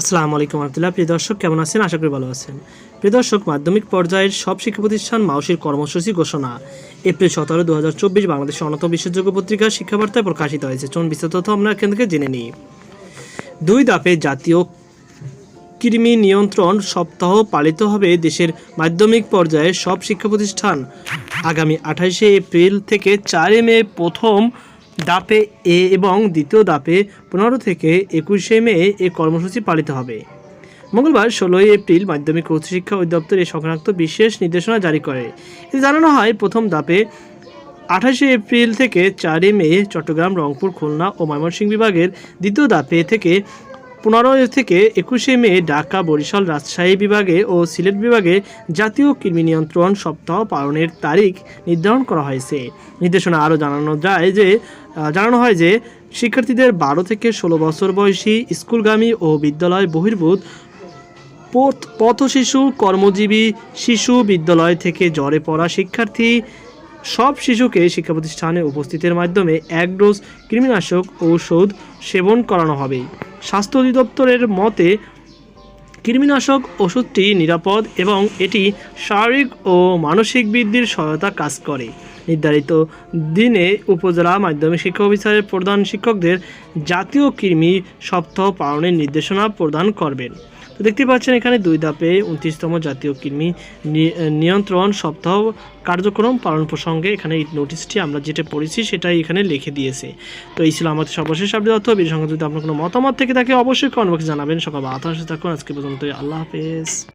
আসসালামু আলাইকুম রহমতুল্লাহ। প্রিয় দর্শক, কেমন আছেন? আশা করি ভালো আছেন। প্রিয় দর্শক, মাধ্যমিক পর্যায়ের সব শিক্ষা প্রতিষ্ঠান মাউসির কর্মসূচি ঘোষণা। এপ্রিল সতেরো দু হাজার চব্বিশ বাংলাদেশের অন্যতম বিশ্বাসযোগ্য পত্রিকা শিক্ষাবার্তায় প্রকাশিত হয়েছে। চলুন বিস্তারিত আমরা এখান থেকে জেনে নিই। দুই দাপে জাতীয় কৃমি নিয়ন্ত্রণ সপ্তাহ পালিত হবে দেশের মাধ্যমিক পর্যায়ে সব শিক্ষা প্রতিষ্ঠান। আগামী আঠাশে এপ্রিল থেকে চারই মে প্রথম দাপে এ এবং দ্বিতীয় দাপে পনেরো থেকে একুশে মে এ কর্মসূচি পালিত হবে। মঙ্গলবার ষোলোই এপ্রিল মাধ্যমিক উচ্চশিক্ষা অধিদপ্তর এ সংক্রান্ত বিশেষ নির্দেশনা জারি করে। এতে জানানো হয়, প্রথম দাপে আঠাশে এপ্রিল থেকে চারই মে চট্টগ্রাম, রংপুর, খুলনা ও ময়মনসিংহ বিভাগের দ্বিতীয় দাপে থেকে পনেরো থেকে একুশে মে ঢাকা বরিশাল রাজশাহী বিভাগে ও সিলেট বিভাগে জাতীয় কৃমি নিয়ন্ত্রণ সপ্তাহ পালনের তারিখ নির্ধারণ করা হয়েছে। নির্দেশনা আরও জানানো যায় যে জানানো হয় যে, শিক্ষার্থীদের বারো থেকে ষোলো বছর বয়সী স্কুলগামী ও বিদ্যালয় বহির্ভূত পথ পথ শিশু, কর্মজীবী, শিশু বিদ্যালয় থেকে জ্বরে পড়া শিক্ষার্থী, সব শিশুকে শিক্ষা প্রতিষ্ঠানে উপস্থিতের মাধ্যমে এক ডোজ কৃমিনাশক ঔষধ সেবন করানো হবে। স্বাস্থ্য অধিদপ্তরের মতে, কৃমিনাশক ওষুধটি নিরাপদ এবং এটি শারীরিক ও মানসিক বৃদ্ধির সহায়তা কাজ করে। নির্ধারিত দিনে উপজেলা মাধ্যমিক শিক্ষা অফিসারের প্রধান শিক্ষকদের জাতীয় কৃমি সপ্তাহ পালনের নির্দেশনা প্রদান করবেন। তো দেখতে পাচ্ছেন এখানে দুই ধাপে উনত্রিশতম জাতীয় কৃমি নিয়ন্ত্রণ সপ্তাহ কার্যক্রম পালন প্রসঙ্গে এখানে এই নোটিশটি আমরা যেটা পড়েছি সেটাই এখানে লিখে দিয়েছে। তো এই ছিল আমাদের সর্বশেষ আপডেট তথ্য। এই সঙ্গে যদি আপনার কোনো মতামত থেকে থাকে অবশ্যই কমেন্ট বক্সে জানাবেন। সকাল আঠাশে থাকুন। আজকে পর্যন্ত আল্লাহ হাফেজ।